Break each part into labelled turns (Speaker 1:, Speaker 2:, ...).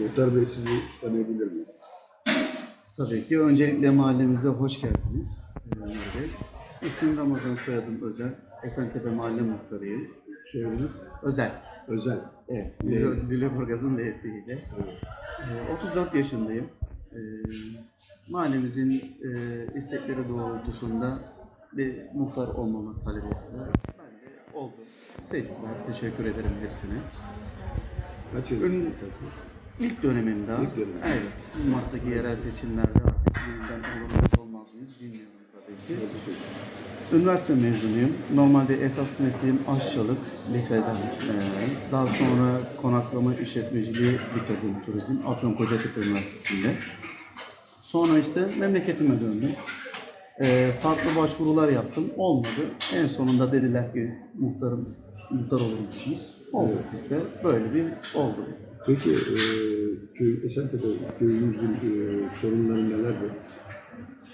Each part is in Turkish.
Speaker 1: Muhtar Bey sizi tanıyabilir miyiz?
Speaker 2: Tabii ki. Öncelikle mahallemize hoş geldiniz. Ee. İsmim Ramazan, soyadım Özel. Esentepe Mahalle Muhtarıyım.
Speaker 1: Soyunuz
Speaker 2: Özel.
Speaker 1: Özel.
Speaker 2: Evet. Lüle- Lüleburgaz'ın L'siyle. Ee, 34 yaşındayım. Ee, mahallemizin e, istekleri doğrultusunda bir muhtar olmamı talep ettiler. Ben de oldum. Seçtiler. Teşekkür ederim hepsine.
Speaker 1: Kaç yıl muhtarsınız?
Speaker 2: İlk dönemim daha.
Speaker 1: İlk dönem.
Speaker 2: Evet. Mart'taki yerel seçimlerde artık yeniden olur muyuz olmaz mıyız bilmiyorum tabii ki. Üniversite mezunuyum. Normalde esas mesleğim aşçılık liseden. Ee, daha sonra konaklama işletmeciliği bitirdim turizm. Afyonkarahisar Üniversitesi'nde. Sonra işte memleketime döndüm. Ee, farklı başvurular yaptım. Olmadı. En sonunda dediler ki muhtarım, muhtar olur musunuz? Oldu
Speaker 1: Evet.
Speaker 2: de. Böyle bir oldu.
Speaker 1: Peki e, köy, Esentepe köyümüzün e, sorunları nelerdir?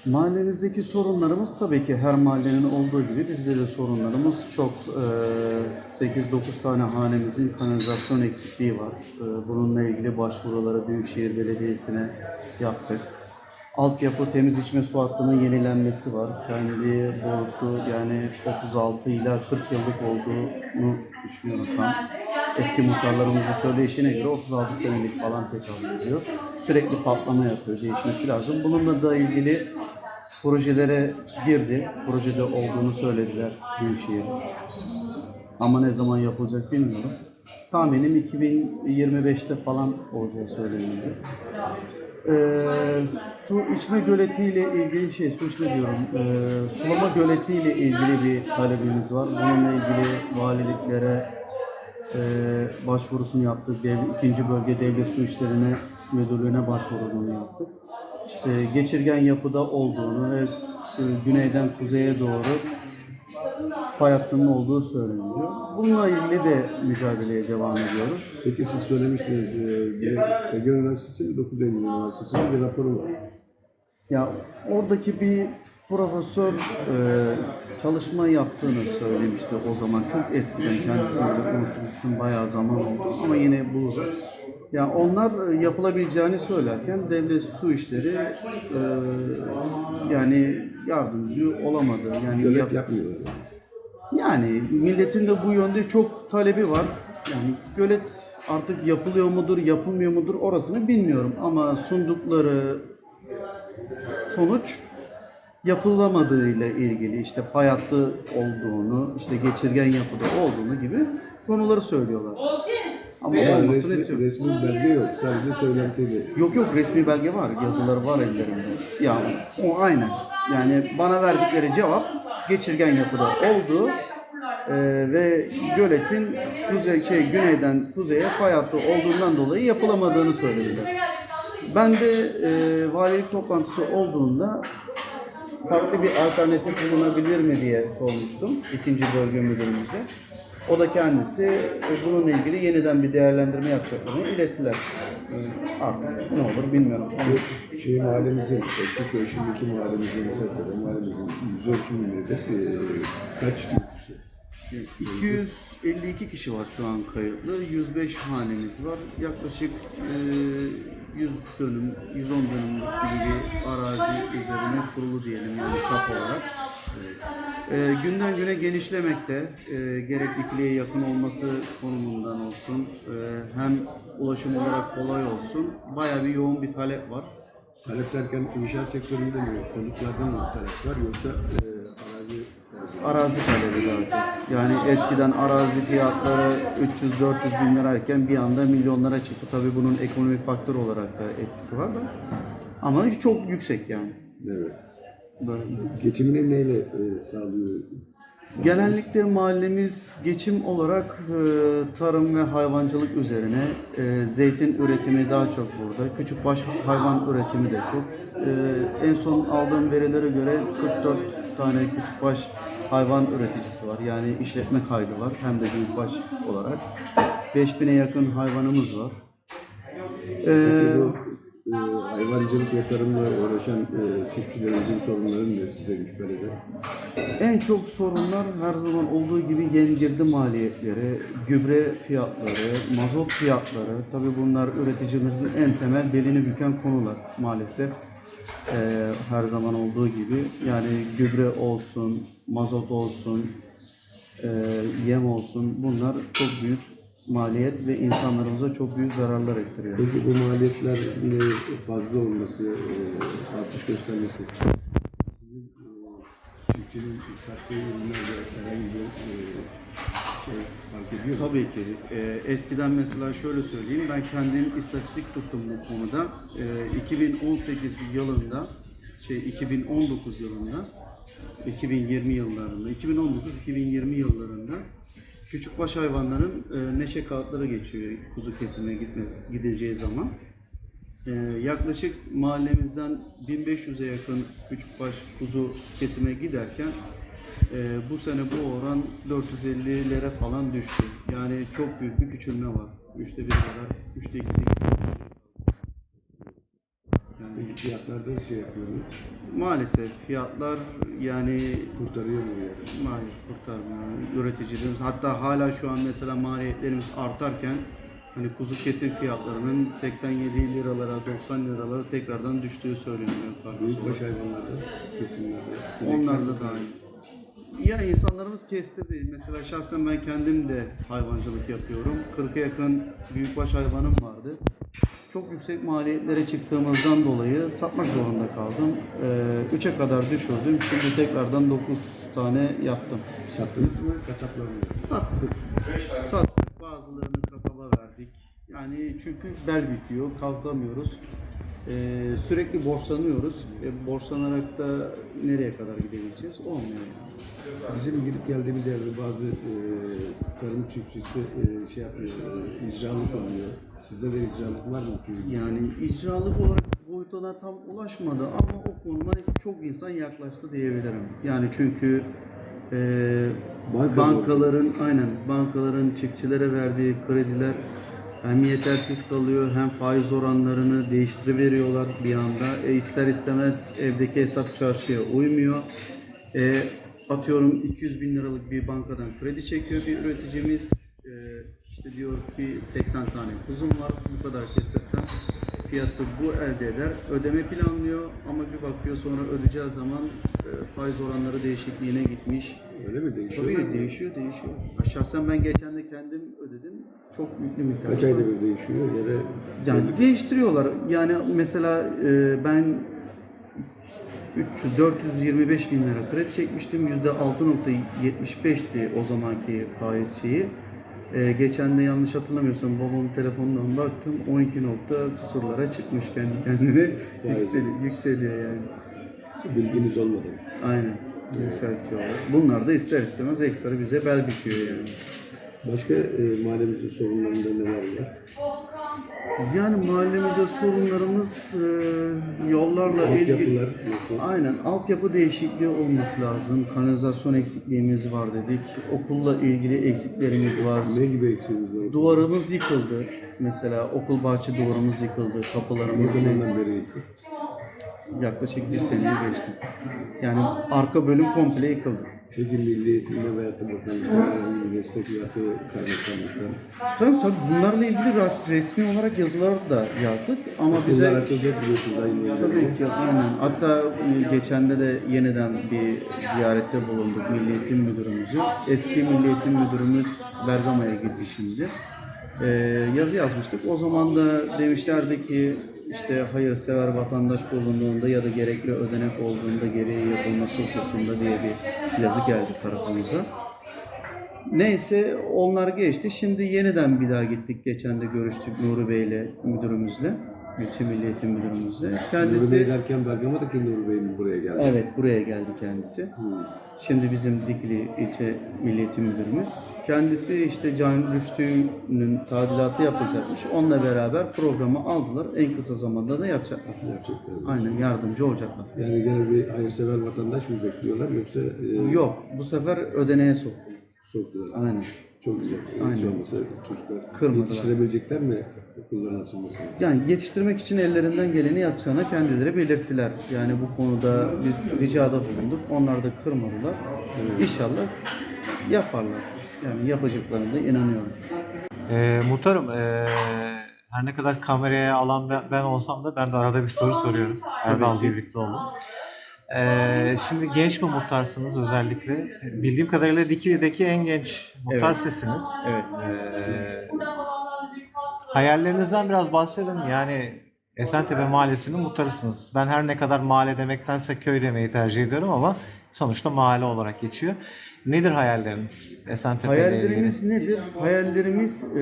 Speaker 2: Mahallemizdeki sorunlarımız tabii ki her mahallenin olduğu gibi bizde de sorunlarımız çok. Ee, 8-9 tane hanemizin kanalizasyon eksikliği var. Ee, bununla ilgili başvuruları Büyükşehir Belediyesi'ne yaptık. Altyapı temiz içme su hattının yenilenmesi var. Kendi borusu yani 36 ila 40 yıllık olduğunu düşünüyorum tam. Eski muhtarlarımızın söyleyişine göre 36 senelik falan tekabül ediyor. Sürekli patlama yapıyor, değişmesi lazım. Bununla da ilgili projelere girdi. Projede olduğunu söylediler Büyükşehir. Ama ne zaman yapılacak bilmiyorum. Tahminim 2025'te falan olacağı söylenildi. Ee, su içme göletiyle ilgili şey, su içme diyorum, ee, sulama göletiyle ilgili bir talebimiz var. Bununla ilgili valiliklere başvurusunu yaptık. Dev, ikinci bölge devlet su işlerine müdürlüğüne başvurunu yaptık. İşte geçirgen yapıda olduğunu ve e, güneyden kuzeye doğru fay hattının olduğu söyleniyor. Bununla ilgili de mücadeleye devam ediyoruz.
Speaker 1: Peki siz söylemiştiniz e, Ege Üniversitesi mi 9 Eylül Üniversitesi'nin bir raporu var.
Speaker 2: Ya oradaki bir profesör e, çalışma yaptığını söylemişti o zaman. Çok eskiden kendisini unuttum. Bayağı zaman oldu ama yine buluruz. Ya onlar e, yapılabileceğini söylerken devlet su işleri e, yani yardımcı olamadı. Yani yap-
Speaker 1: yapmıyorlar.
Speaker 2: yani milletin de bu yönde çok talebi var. Yani gölet artık yapılıyor mudur, yapılmıyor mudur orasını bilmiyorum. Ama sundukları sonuç yapılamadığıyla ilgili işte pay hattı olduğunu, işte geçirgen yapıda olduğunu gibi konuları söylüyorlar. Ama
Speaker 1: Yani
Speaker 2: olmasını
Speaker 1: resmi,
Speaker 2: istiyorum.
Speaker 1: resmi belge yok. Sadece söylentiyle.
Speaker 2: Yok yok resmi belge var, yazıları var ellerimde. Yani o aynen. Yani bana verdikleri cevap geçirgen yapıda oldu Ee, ve göletin kuzey şey güneyden kuzeye fay hattı olduğundan dolayı yapılamadığını söylediler. Ben de e, valilik toplantısı olduğunda farklı bir alternatif bulunabilir mi diye sormuştum ikinci bölge müdürümüze. O da kendisi e, bununla ilgili yeniden bir değerlendirme yapacaklarını ilettiler. E, artık ne olur bilmiyorum.
Speaker 1: Bu şey mahallemizin, köy şimdiki mahallemizin, Esentepe mahallemizin yüz ölçümü nedir? E, kaç nüfusu?
Speaker 2: 252 kişi var şu an kayıtlı. 105 hanemiz var. Yaklaşık e, 100 dönüm, 110 dönümlük gibi bir arazi üzerine kurulu diyelim yani çap olarak. E, günden güne genişlemekte. E, gerek dikiliğe yakın olması konumundan olsun, e, hem ulaşım olarak kolay olsun. Bayağı bir yoğun bir talep var.
Speaker 1: Talep derken inşaat sektöründe mi yok? Konutlardan mı talep var yoksa e? Arazi talebi
Speaker 2: daha çok. Yani eskiden arazi fiyatları 300-400 bin lirayken bir anda milyonlara çıktı. Tabii bunun ekonomik faktör olarak da etkisi var da. Ama çok yüksek yani.
Speaker 1: Evet. Geçimini neyle e, sağlıyor?
Speaker 2: Genellikle mahallemiz geçim olarak e, tarım ve hayvancılık üzerine. E, zeytin üretimi daha çok burada. Küçükbaş hayvan üretimi de çok. E, en son aldığım verilere göre 44 tane küçükbaş hayvan üreticisi var. Yani işletme kaydı var hem de büyükbaş olarak. 5000'e yakın hayvanımız var. E,
Speaker 1: bu e, hayvancılık tarımla uğraşan e, çiftçilerimizin sorunları ne size belediye?
Speaker 2: En çok sorunlar her zaman olduğu gibi yem girdi maliyetleri, gübre fiyatları, mazot fiyatları. Tabii bunlar üreticimizin en temel belini büken konular maalesef. Ee, her zaman olduğu gibi yani gübre olsun, mazot olsun, e, yem olsun bunlar çok büyük maliyet ve insanlarımıza çok büyük zararlar ettiriyor.
Speaker 1: Peki bu maliyetler fazla olması, e, artış göstermesi sizin e, çiftçinin sattığı ürünlerde herhangi bir e, şey fark ediyor?
Speaker 2: Tabii ki. Ee, eskiden mesela şöyle söyleyeyim, ben kendim istatistik tuttum bu konuda. Ee, 2018 yılında, şey 2019 yılında, 2020 yıllarında, 2019-2020 yıllarında küçükbaş hayvanların e, neşe kağıtları geçiyor kuzu kesimine gitmesi, gideceği zaman. Ee, yaklaşık mahallemizden 1500'e yakın küçükbaş kuzu kesime giderken e, bu sene bu oran 450'lere falan düştü. Yani çok büyük bir küçülme var. Üçte bir kadar, üçte ikisi. Yani
Speaker 1: fiyatlarda şey yapıyor mu?
Speaker 2: maalesef fiyatlar yani
Speaker 1: Kurtarıyor mu yani?
Speaker 2: maalesef kurtarmıyor. Üreticilerimiz hatta hala şu an mesela maliyetlerimiz artarken hani kuzu kesim fiyatlarının 87 liralara 90 liralara tekrardan düştüğü söyleniyor.
Speaker 1: Büyükbaş hayvanlarda, kesimlerde.
Speaker 2: Onlar da dahil. Ya insanlarımız kestirdi. Mesela şahsen ben kendim de hayvancılık yapıyorum. 40'a yakın büyükbaş hayvanım vardı. Çok yüksek maliyetlere çıktığımızdan dolayı satmak zorunda kaldım. 3'e kadar düşürdüm. Şimdi tekrardan 9 tane yaptım.
Speaker 1: Sattınız mı? Kasaplar mı?
Speaker 2: Sattık. Sattık. Bazılarını kasaba verdik. Yani çünkü bel bitiyor, kalkamıyoruz. Ee, sürekli borçlanıyoruz. E, borçlanarak da nereye kadar gidebileceğiz? Olmuyor yani.
Speaker 1: Bizim gidip geldiğimiz yerde bazı e, tarım çiftçisi e, şey yapıyor, e, icralık alıyor. Sizde de icralık var mı?
Speaker 2: Yani icralık olarak boyutuna tam ulaşmadı ama o konuma çok insan yaklaştı diyebilirim. Yani çünkü e,
Speaker 1: Banka
Speaker 2: bankaların aynen bankaların çiftçilere verdiği krediler hem yetersiz kalıyor hem faiz oranlarını değiştiriveriyorlar bir anda. E, ister istemez evdeki hesap çarşıya uymuyor. E, atıyorum 200 bin liralık bir bankadan kredi çekiyor bir üreticimiz. E, işte diyor ki 80 tane kuzum var bu kadar kestirsem fiyatı bu elde eder. Ödeme planlıyor ama bir bakıyor sonra ödeyeceği zaman e, faiz oranları değişikliğine gitmiş.
Speaker 1: Öyle mi? Değişiyor
Speaker 2: Tabii
Speaker 1: mu?
Speaker 2: değişiyor değişiyor. Ha, Şahsen ben geçen de kendim ödedim. Çok yüklü miktar.
Speaker 1: Kaç ayda bir değişiyor ya da
Speaker 2: Yani değiştiriyorlar. Yani mesela e, ben 300 425 bin lira kredi çekmiştim. Yüzde 6.75'ti o zamanki faiz şeyi. E, geçen de yanlış hatırlamıyorsam babamın telefonundan baktım 12 nokta kusurlara çıkmış kendi kendine. Yükseliyor, yükseliyor yani.
Speaker 1: bilginiz olmadan.
Speaker 2: Aynen. Yükseltiyorlar. Bunlar da ister istemez ekstra bize bel büküyor yani.
Speaker 1: Başka e, mahallemizin sorunlarında neler var?
Speaker 2: Yani mahallemize sorunlarımız e, yollarla ilgili. Aynen altyapı değişikliği olması lazım. Kanalizasyon eksikliğimiz var dedik. Okulla ilgili eksiklerimiz var.
Speaker 1: Ne gibi eksiğimiz var?
Speaker 2: Duvarımız yıkıldı. Mesela okul bahçe duvarımız yıkıldı.
Speaker 1: Ne
Speaker 2: Kapılarımız
Speaker 1: zamandan beri yıkık?
Speaker 2: Yaklaşık bir seneyi geçti. Yani arka bölüm komple yıkıldı.
Speaker 1: Peki Milli da Bakanlık'ta herhangi bir destek yaptığı kaynaklanmaktan.
Speaker 2: Tabii tabii bunlarla ilgili res- resmi olarak yazılar da yazdık ama bize
Speaker 1: Bunlar açılacak biliyorsunuz aynı.
Speaker 2: Tabii ki aynen. Hatta e, geçen de de yeniden bir ziyarette bulunduk Milli Eğitim Müdürümüzü. Eski Milli Eğitim Müdürümüz Bergama'ya gitti şimdi. E, yazı yazmıştık. O zaman da demişlerdi ki işte hayırsever vatandaş bulunduğunda ya da gerekli ödenek olduğunda gereği yapılması hususunda diye bir yazı geldi tarafımıza. Neyse onlar geçti. Şimdi yeniden bir daha gittik. Geçen de görüştük Nuri Bey'le, müdürümüzle. İlçe Milli Eğitim Müdürümüzle.
Speaker 1: Nuri Bey
Speaker 2: Kendisi
Speaker 1: derken Bergama'daki Nuri Bey mi buraya geldi?
Speaker 2: evet buraya geldi kendisi.
Speaker 1: Hı.
Speaker 2: Şimdi bizim Dikili İlçe Milli Eğitim Müdürümüz. Kendisi işte Can Rüştü'nün tadilatı yapılacakmış. Onunla beraber programı aldılar. En kısa zamanda da yapacaklar.
Speaker 1: Yapacaklar.
Speaker 2: Aynen yardımcı olacaklar.
Speaker 1: Yani gene bir hayırsever vatandaş mı bekliyorlar yoksa e,
Speaker 2: Yok bu sefer ödeneğe soktu.
Speaker 1: soktular?
Speaker 2: Aynen.
Speaker 1: Çok güzel.
Speaker 2: Aynen.
Speaker 1: Hiç olmasa çocuklar
Speaker 2: Kırmadılar.
Speaker 1: yetiştirebilecekler mi? Okulların açılması.
Speaker 2: Yani yetiştirmek için ellerinden geleni yapacağına kendileri belirttiler. Yani bu konuda biz ricada bulunduk. Onlar da kırmadılar. İnşallah yaparlar. Yani yapacaklarına da inanıyorum.
Speaker 3: Ee, muhtarım, ee, her ne kadar kameraya alan ben, ben olsam da ben de arada bir soru soruyorum. Erdal Gevriklioğlu. Ee, şimdi genç bir muhtarsınız özellikle. Bildiğim kadarıyla Dikili'deki en genç muhtar
Speaker 2: Evet.
Speaker 3: sizsiniz.
Speaker 2: Evet.
Speaker 3: Ee, hayallerinizden biraz bahsedin. Yani Esentepe Mahallesi'nin muhtarısınız. Ben her ne kadar mahalle demektense köy demeyi tercih ediyorum ama sonuçta mahalle olarak geçiyor. Nedir hayalleriniz Esentepe ile?
Speaker 2: Hayallerimiz nedir? Hayallerimiz e,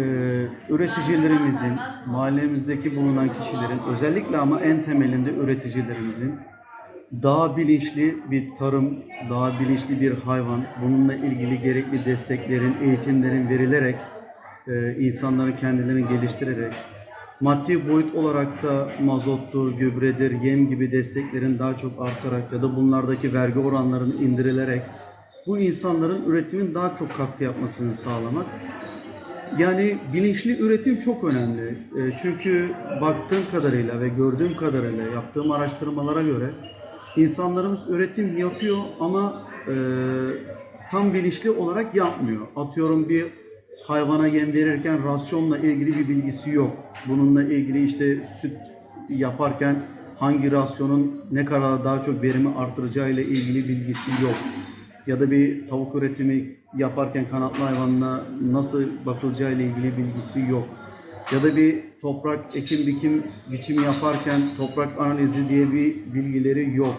Speaker 2: üreticilerimizin, mahallemizdeki bulunan kişilerin, özellikle ama en temelinde üreticilerimizin daha bilinçli bir tarım, daha bilinçli bir hayvan, bununla ilgili gerekli desteklerin, eğitimlerin verilerek, e, insanların kendilerini geliştirerek, maddi boyut olarak da mazottur, gübredir, yem gibi desteklerin daha çok artarak ya da bunlardaki vergi oranlarının indirilerek bu insanların üretimin daha çok katkı yapmasını sağlamak. Yani bilinçli üretim çok önemli. E, Çünkü baktığım kadarıyla ve gördüğüm kadarıyla yaptığım araştırmalara göre insanlarımız üretim yapıyor ama e, tam bilinçli olarak yapmıyor. Atıyorum bir hayvana yem verirken rasyonla ilgili bir bilgisi yok. Bununla ilgili işte süt yaparken hangi rasyonun ne kadar daha çok verimi artıracağı ile ilgili bilgisi yok ya da bir tavuk üretimi yaparken kanatlı hayvanına nasıl bakılacağı ile ilgili bilgisi yok. Ya da bir toprak ekim bikim biçim yaparken toprak analizi diye bir bilgileri yok.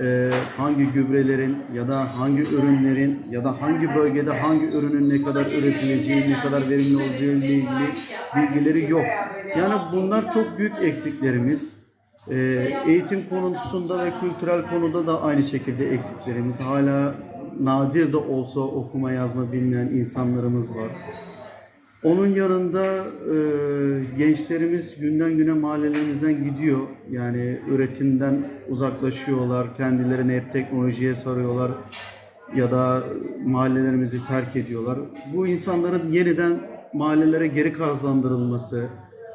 Speaker 2: Ee, hangi gübrelerin ya da hangi ürünlerin ya da hangi bölgede hangi ürünün ne kadar üretileceği, ne kadar verimli olacağı ile ilgili bilgileri yok. Yani bunlar çok büyük eksiklerimiz. Ee, eğitim konusunda ve kültürel konuda da aynı şekilde eksiklerimiz. Hala nadir de olsa okuma yazma bilmeyen insanlarımız var. Onun yanında e, gençlerimiz günden güne mahallelerimizden gidiyor. Yani üretimden uzaklaşıyorlar. Kendilerini hep teknolojiye sarıyorlar ya da mahallelerimizi terk ediyorlar. Bu insanların yeniden mahallelere geri kazandırılması,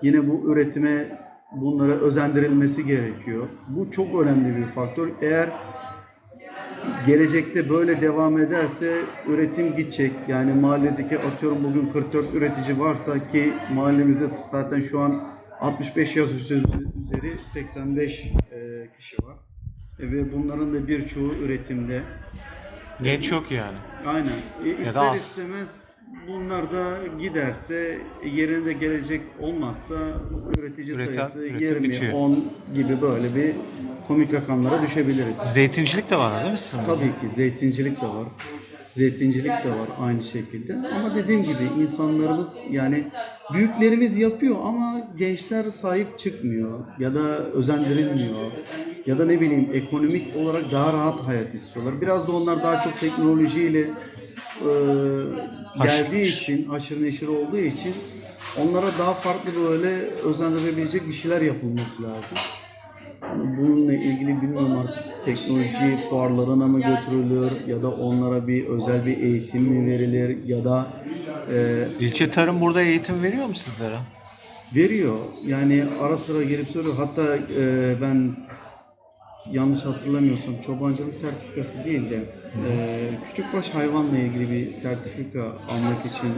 Speaker 2: yine bu üretime bunlara özendirilmesi gerekiyor. Bu çok önemli bir faktör. Eğer gelecekte böyle devam ederse üretim gidecek. Yani mahalledeki atıyorum bugün 44 üretici varsa ki mahallemizde zaten şu an 65 yaş üzeri 85 e, kişi var. E, ve bunların da birçoğu üretimde.
Speaker 3: Genç yok yani.
Speaker 2: Aynen. E, ister
Speaker 3: az.
Speaker 2: istemez bunlar da giderse yerine gelecek olmazsa üretici
Speaker 3: Üreten-
Speaker 2: sayısı
Speaker 3: üretim
Speaker 2: 20,
Speaker 3: bitiyor.
Speaker 2: 10 gibi böyle bir komik rakamlara düşebiliriz.
Speaker 3: Zeytincilik de var değil mi sizin?
Speaker 2: Tabii ki zeytincilik de var. Zeytincilik de var aynı şekilde. Ama dediğim gibi insanlarımız yani büyüklerimiz yapıyor ama gençler sahip çıkmıyor ya da özendirilmiyor ya da ne bileyim ekonomik olarak daha rahat hayat istiyorlar. Biraz da onlar daha çok teknolojiyle e,
Speaker 3: Haşır
Speaker 2: geldiği
Speaker 3: neşir.
Speaker 2: için, haşır neşir olduğu için onlara daha farklı böyle özendirebilecek bir şeyler yapılması lazım. Yani bununla ilgili bilmiyorum artık teknoloji fuarlarına mı götürülür ya da onlara bir özel bir eğitim mi verilir ya da e,
Speaker 3: İlçe Tarım burada eğitim veriyor mu sizlere?
Speaker 2: veriyor. Yani ara sıra gelip soruyor. Hatta e, ben yanlış hatırlamıyorsam çobancılık sertifikası değil de e, küçükbaş hayvanla ilgili bir sertifika almak için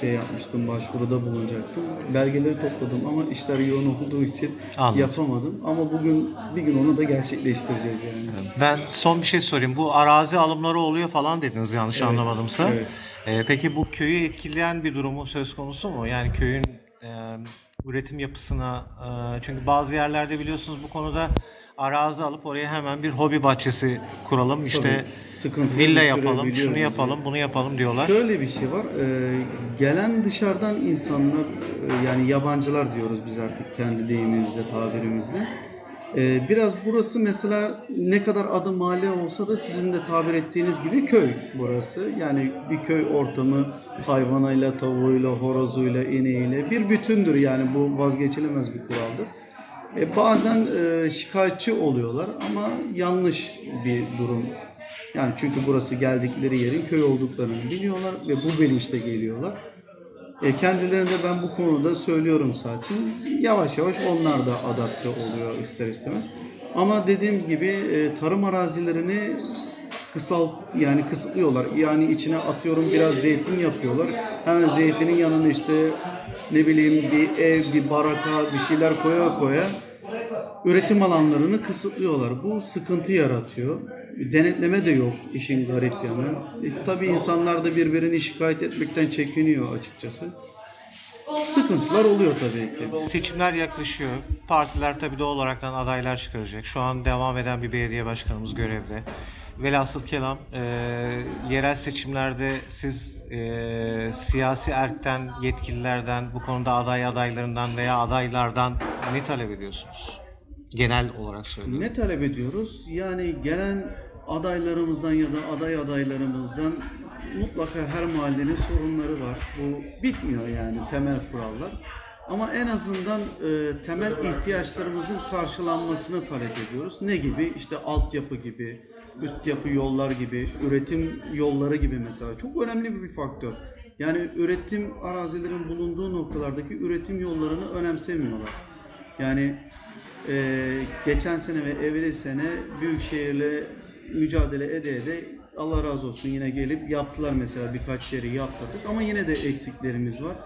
Speaker 2: şey yapmıştım, başvuruda bulunacaktım. Belgeleri topladım ama işler yoğun olduğu için
Speaker 3: Anladım.
Speaker 2: yapamadım. Ama bugün bir gün onu da gerçekleştireceğiz yani.
Speaker 3: Ben son bir şey sorayım. Bu arazi alımları oluyor falan dediniz yanlış
Speaker 2: Evet,
Speaker 3: anlamadımsa.
Speaker 2: evet.
Speaker 3: Ee, peki bu köyü etkileyen bir durumu söz konusu mu? Yani köyün e, üretim yapısına e, çünkü bazı yerlerde biliyorsunuz bu konuda arazi alıp oraya hemen bir hobi bahçesi kuralım. işte
Speaker 2: sıkıntılı
Speaker 3: villa yapalım, şunu yapalım, bunu yapalım diyorlar.
Speaker 2: Şöyle bir şey var. e, gelen dışarıdan insanlar e, yani yabancılar diyoruz biz artık kendi deyimimizle, tabirimizle. E, biraz burası mesela ne kadar adı mahalle olsa da sizin de tabir ettiğiniz gibi köy burası. Yani bir köy ortamı hayvanıyla, tavuğuyla, horozuyla, ineğiyle bir bütündür yani bu vazgeçilemez bir kuraldır. E, bazen e, şikayetçi oluyorlar ama yanlış bir durum. Yani çünkü burası geldikleri yerin köy olduklarını biliyorlar ve bu bilinçle geliyorlar. E, kendilerine de ben bu konuda söylüyorum zaten. Yavaş yavaş onlar da adapte oluyor ister istemez. Ama dediğim gibi e, tarım arazilerini kısal yani kısıtlıyorlar. Yani içine atıyorum biraz zeytin yapıyorlar. Hemen zeytinin yanına işte ne bileyim bir ev, bir baraka, bir şeyler koya koya üretim alanlarını kısıtlıyorlar. Bu sıkıntı yaratıyor. Denetleme de yok işin garip yanı. E, tabii insanlar da birbirini şikayet etmekten çekiniyor açıkçası. Sıkıntılar oluyor tabii ki.
Speaker 3: Seçimler yaklaşıyor. Partiler tabii doğal olaraktan adaylar çıkaracak. Şu an devam eden bir belediye başkanımız görevde. Velhasıl kelam e, yerel seçimlerde siz e, siyasi erkten, yetkililerden, bu konuda aday adaylarından veya adaylardan ne talep ediyorsunuz? Genel olarak söylüyorum.
Speaker 2: Ne talep ediyoruz? Yani gelen adaylarımızdan ya da aday adaylarımızdan mutlaka her mahallenin sorunları var. Bu bitmiyor yani temel kurallar. Ama en azından e, temel ihtiyaçlarımızın karşılanmasını talep ediyoruz. Ne gibi? İşte altyapı gibi, üst yapı yollar gibi, üretim yolları gibi mesela. Çok önemli bir faktör. Yani üretim arazilerin bulunduğu noktalardaki üretim yollarını önemsemiyorlar. Yani e, geçen sene ve evveli sene Büyükşehir'le mücadele ede ede Allah razı olsun yine gelip yaptılar mesela birkaç yeri yaptırdık ama yine de eksiklerimiz var.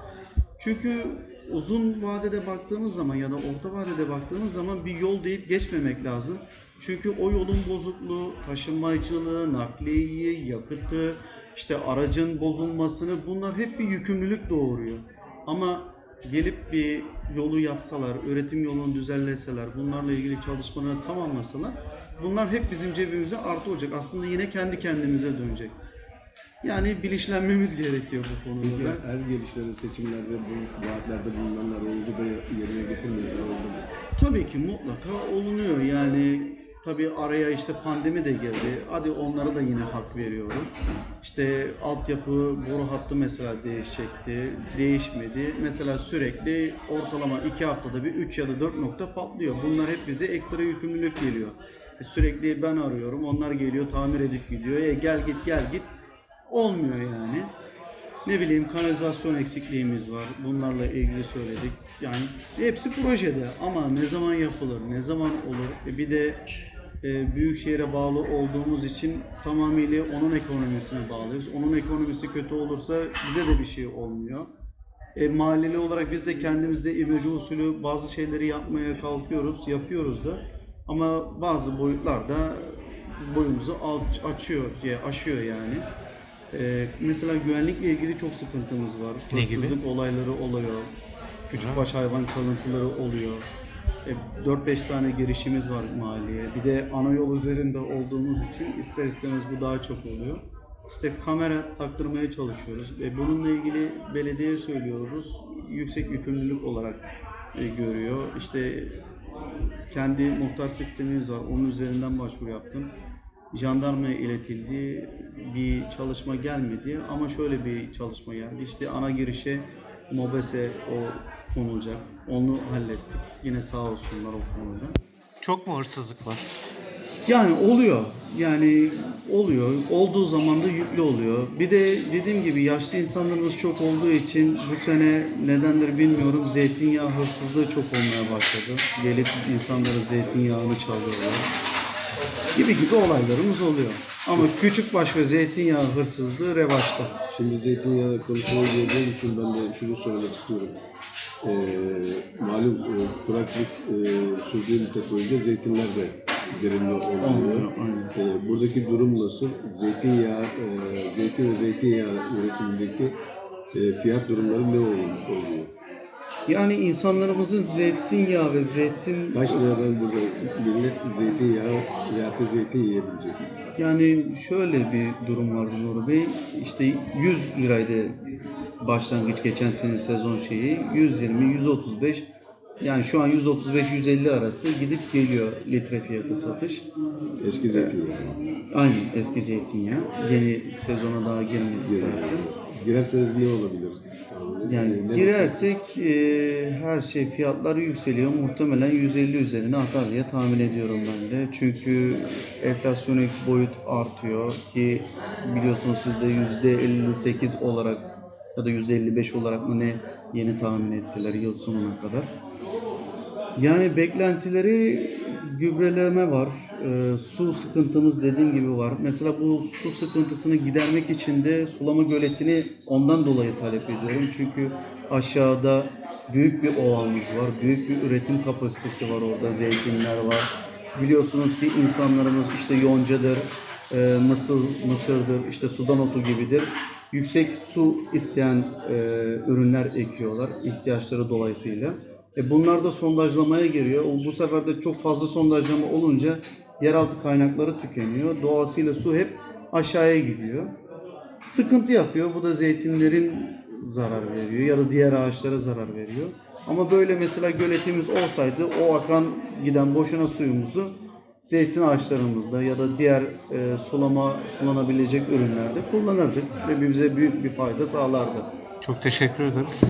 Speaker 2: Çünkü uzun vadede baktığımız zaman ya da orta vadede baktığımız zaman bir yol deyip geçmemek lazım. Çünkü o yolun bozukluğu, taşınmacılığı, nakliyeyi, yakıtı, işte aracın bozulmasını bunlar hep bir yükümlülük doğuruyor. Ama gelip bir yolu yapsalar, üretim yolunu düzenleseler, bunlarla ilgili çalışmaları tamamlasalar bunlar hep bizim cebimize artı olacak. Aslında yine kendi kendimize dönecek. Yani bilinçlenmemiz gerekiyor bu konuda.
Speaker 1: Peki
Speaker 2: da.
Speaker 1: er gelişleri seçimlerde bu vaatlerde bulunanlar oldu da yerine getirmeyenler oldu mu?
Speaker 2: Tabii ki mutlaka olunuyor. Yani tabii araya işte pandemi de girdi. Hadi onlara da yine hak veriyorum. İşte altyapı boru hattı mesela değişecekti. Değişmedi. Mesela sürekli ortalama iki haftada bir 3 ya da 4 nokta patlıyor. Bunlar hep bize ekstra yükümlülük geliyor. E, Sürekli ben arıyorum. Onlar geliyor tamir edip gidiyor. E gel git gel git. Olmuyor yani. Ne bileyim kanalizasyon eksikliğimiz var. Bunlarla ilgili söyledik. Yani hepsi projede ama ne zaman yapılır, ne zaman olur? E bir de e, büyük şehre bağlı olduğumuz için tamamıyla onun ekonomisine bağlıyız. Onun ekonomisi kötü olursa bize de bir şey olmuyor. E, mahalleli olarak biz de kendimizde imece usulü bazı şeyleri yapmaya kalkıyoruz, yapıyoruz da. Ama bazı boyutlarda boyumuzu al- açıyor, aşıyor yani. Ee, mesela güvenlikle ilgili çok sıkıntımız var.
Speaker 3: Ne gibi?
Speaker 2: Hırsızlık olayları oluyor. Küçükbaş hayvan çalıntıları oluyor. E, 4-5 tane girişimiz var mahalleye. Bir de ana yol üzerinde olduğumuz için ister istemez bu daha çok oluyor. İşte kamera taktırmaya çalışıyoruz. ve bununla ilgili belediyeye söylüyoruz. Yüksek yükümlülük olarak e, görüyor. İşte kendi muhtar sistemimiz var. Onun üzerinden başvuru yaptım. Jandarmaya iletildi. Bir çalışma gelmedi ama şöyle bir çalışma geldi. İşte ana girişe MOBESE o konulacak. Onu hallettik. Yine sağ olsunlar o konuda.
Speaker 3: Çok mu hırsızlık var?
Speaker 2: Yani oluyor. Yani oluyor. Olduğu zaman da yüklü oluyor. Bir de dediğim gibi yaşlı insanlarımız çok olduğu için bu sene nedendir bilmiyorum zeytinyağı hırsızlığı çok olmaya başladı. Gelip insanların zeytinyağını çalıyorlar. Gibi gibi olaylarımız oluyor. Ama küçük baş ve zeytinyağı hırsızlığı revaçta.
Speaker 1: Şimdi zeytinyağı konusuna girdiğim için ben de şunu söylemek istiyorum. Ee, malum e, kuraklık e, sürdüğü müddet boyunca zeytinler de verimli oluyor.
Speaker 2: Aynen.
Speaker 1: Ee, buradaki durum nasıl? Zeytinyağı, e, zeytin ve zeytinyağı üretimindeki e, fiyat durumları ne oluyor?
Speaker 2: Yani insanlarımızın zeytinyağı ve zeytin
Speaker 1: Kaç liradan burada millet zeytinyağı veya da zeytin yiyebilecek?
Speaker 2: Yani şöyle bir durum vardı Nuri Bey. İşte 100 liraydı başlangıç geçen sene sezon şeyi. 120, 135 yani şu an 135-150 arası gidip geliyor litre fiyatı satış.
Speaker 1: Eski zeytinyağı.
Speaker 2: Aynen eski zeytinyağı. Yeni sezona daha girmedi zaten.
Speaker 1: Girerseniz ne olabilir?
Speaker 2: Yani
Speaker 1: Ne-
Speaker 2: girersek e, her şey fiyatları yükseliyor. Muhtemelen 150 üzerine atar diye tahmin ediyorum ben de. Çünkü enflasyonik boyut artıyor ki biliyorsunuz siz de %58 olarak ya da %55 olarak mı ne yeni tahmin ettiler yıl sonuna kadar. Yani beklentileri gübreleme var, e, su sıkıntımız dediğim gibi var. Mesela bu su sıkıntısını gidermek için de sulama göletini ondan dolayı talep ediyorum. Çünkü aşağıda büyük bir ovamız var, büyük bir üretim kapasitesi var orada, zeytinler var. Biliyorsunuz ki insanlarımız işte yoncadır, e, mısır, mısırdır, işte sudan otu gibidir. Yüksek su isteyen e, ürünler ekiyorlar ihtiyaçları dolayısıyla. E bunlar da sondajlamaya giriyor. Bu sefer de çok fazla sondajlama olunca yeraltı kaynakları tükeniyor. Doğasıyla su hep aşağıya gidiyor. Sıkıntı yapıyor. Bu da zeytinlerin zarar veriyor ya da diğer ağaçlara zarar veriyor. Ama böyle mesela göletimiz olsaydı o akan giden boşuna suyumuzu zeytin ağaçlarımızda ya da diğer e, sulama sulanabilecek ürünlerde kullanırdık ve bize büyük bir fayda sağlardı.
Speaker 3: Çok teşekkür ederiz.